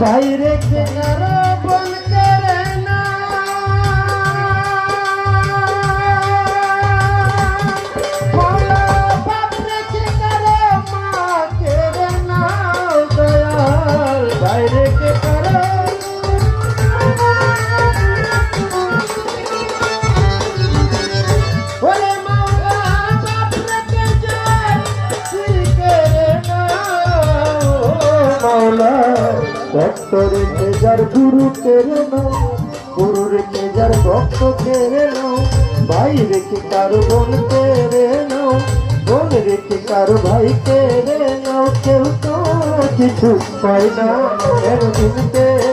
বাইরে বন করে না। রেখে কারও দয়াল। বাইরে কে ভক্ত রেখে যার গুরু কেড়ে নাও গুরু রেখে যার ভক্ত কেড়ে নাও, ভাই রেখে কারও বোন কেড়ে নাও, বোন রেখে কারও ভাই কেড়ে নাও, কেউ তো কিছু পায় না এর দয়া হয় না